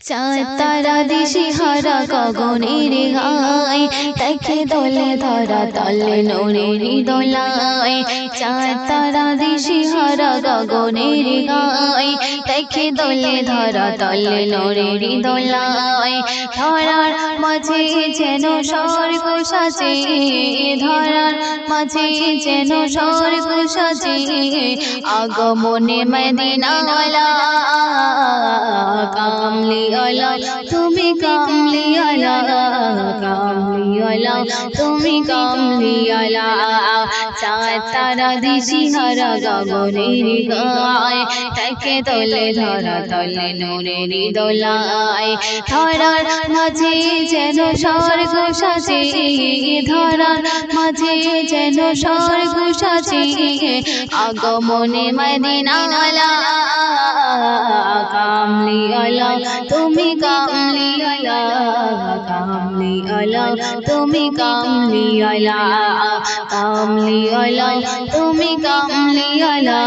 চাঁদ তারা দিশি হারা গগনের গায় দেখে দলে ধরা তলে নোরের দোলায়। চাঁদ তারা দিশি হারা গগনের গায় দেখে দলে ধরা তলে নোরের দোলায়। ধরার মাঝে যেন স্বর্গ সাজে, ধরার মাঝে যেন স্বর্গ সাজে, আগমনে মদিনাওয়ালা কামলি তুমি কামলি আলা তুমি কামলি আলা চাঁদ তারা দিশি হারা গগনের গায় তাকে তলে ধরা তলে নূরের দোলায়। ধরার মাঝে যেন স্বর্গ সাজে, ধরার মাঝে যেন স্বর্গ সাজে আগমনে মদিনাওয়ালা কামলি আলা তুমি কামলি আলা কামলি আলা তুমি কামলি আলা কামলি আলা তুমি কামলি আলা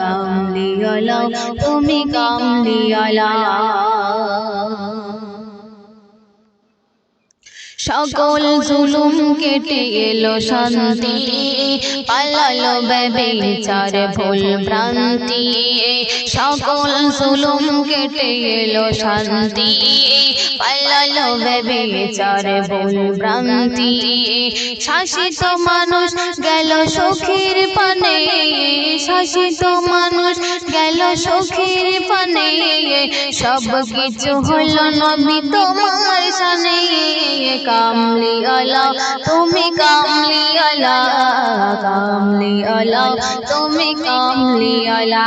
কামলি আলা তুমি কামলি আলা সকল জুলুম কেটে এলো শান্তি। পালালো বেবিচার ভুল ভ্রান্তি। সকল জুলুম কেটে এলো শান্তি। পালালো বেবিচার ভুল ভ্রান্তি। শাসিত মানুষ গেল সুখের পানে। শাসিত মানুষ গেল সুখের পানে সব কিছু হলো নবী তোমার সানে। কামলি আলা তুমি কামলি আলা কামলি আলা তুমি কামলি আলা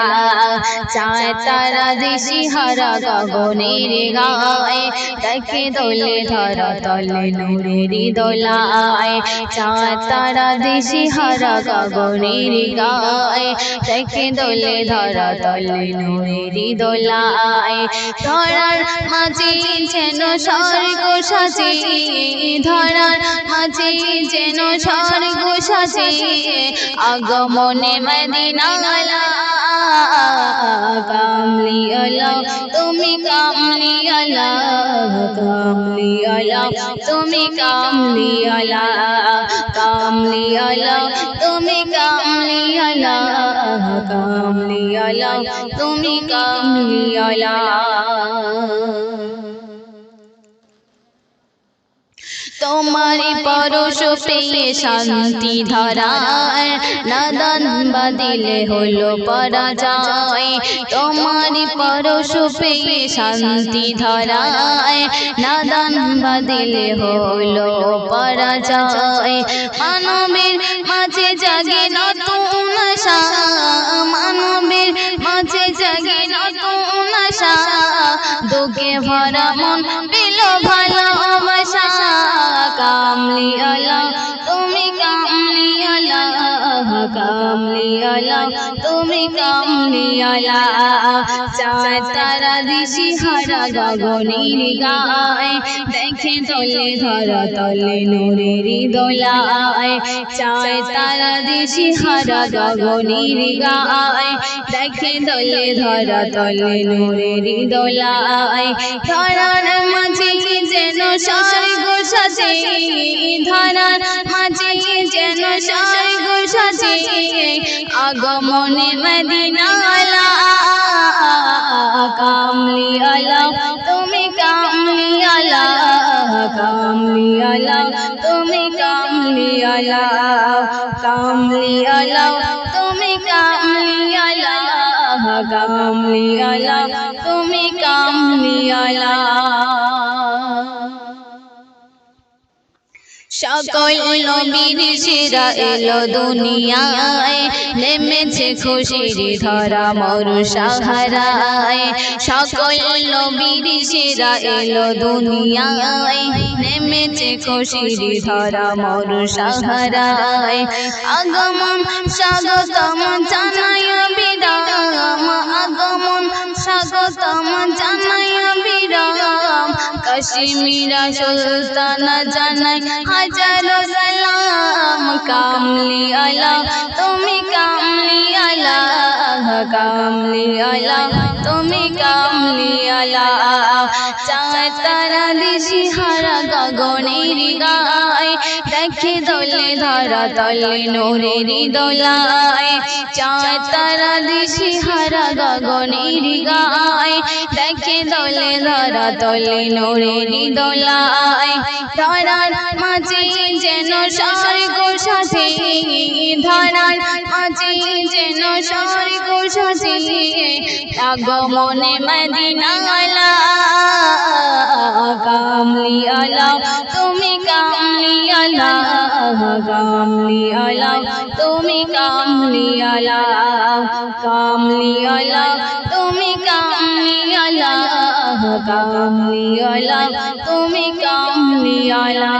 চায় তারা দিশি হারা গগনের গায়ে। দেখে দোলে ধরা তলে নূরের দোলায়। চায় তারা দিশি হারা গগনের গায়ে। দেখে দোলে ধরা দোলায়। ধরার মাঝে যেন স্বর্গ সাজে ধরার মাঝে যেন স্বর্গ সাজে আগমনে মদিনাওয়ালা কামলি আলা তুমি কামলি আলা কামলি আলা তুমি কামলি আলা কামলি আলা তুমি কামলি আলা কামলি আলা তুমি কামলি তোমারি পরশ পেয়ে শান্তি ধরায়। নাদান বাদিলে হলো পরাজয়। তোমারি পরশ পেয়ে শান্তি ধরায়। নাদান বাদিলে হলো পরাজয়। তুমি কামলি আলা চায় তারা দিশি হারা গগনের গায় দেখে তলে ধরা তলে নূরের দোলায়। চায় তারা দিশি হারা গগনের গায় দেখে তলে ধরা তলে নূরের দোলায়। ধরার মাঝে যেন স্বর্গ সাজে ধরার মাঝে যেন স্বর্গ সাজে আগমনে মদিনাওয়ালা কামলি আলা তুমি কামলি আলা কামলি আলা তুমি কামলি আলা কামলি আলা তুমি কামলি আলা কামলি আলা তুমি কামলি আলা সকল নবীর সেরা এলো দুনিয়ায়, নেমেছে খুশির ধরা মরু সাহারায়। সকল নবীর সেরা এলো দুনিয়ায়, নেমেছে খুশির ধরা মরু সাহারায়। আগমন স্বাগতম জানাই বিরাম, আগমন স্বাগতম জানাই বিরাম। কাশ্মীরা সুলতানা জানাই হাজারো সালাম। কামলি আলা তুমি কামলি আলা। কামলিওয়ালা তুমি কামলিওয়ালা চাঁদ তারা দিশি হারা গগনের গায় দেখে দলে ধরা তলে নোরের দোলায়। চাঁদ তারা দিশি হারা গগনের গায় দেখে দলে ধরা তলে নোরের দোলায়। ধরার মাঝে যেন স্বর্গ সাথে ধরার মাঝে যেন স্বর্গ তুমি কামলিয়ালা কামলিয়ালা তুমি কামলিয়ালা কামলিয়ালা তুমি কামলিয়ালা কামলিয়ালা তুমি কামলিয়ালা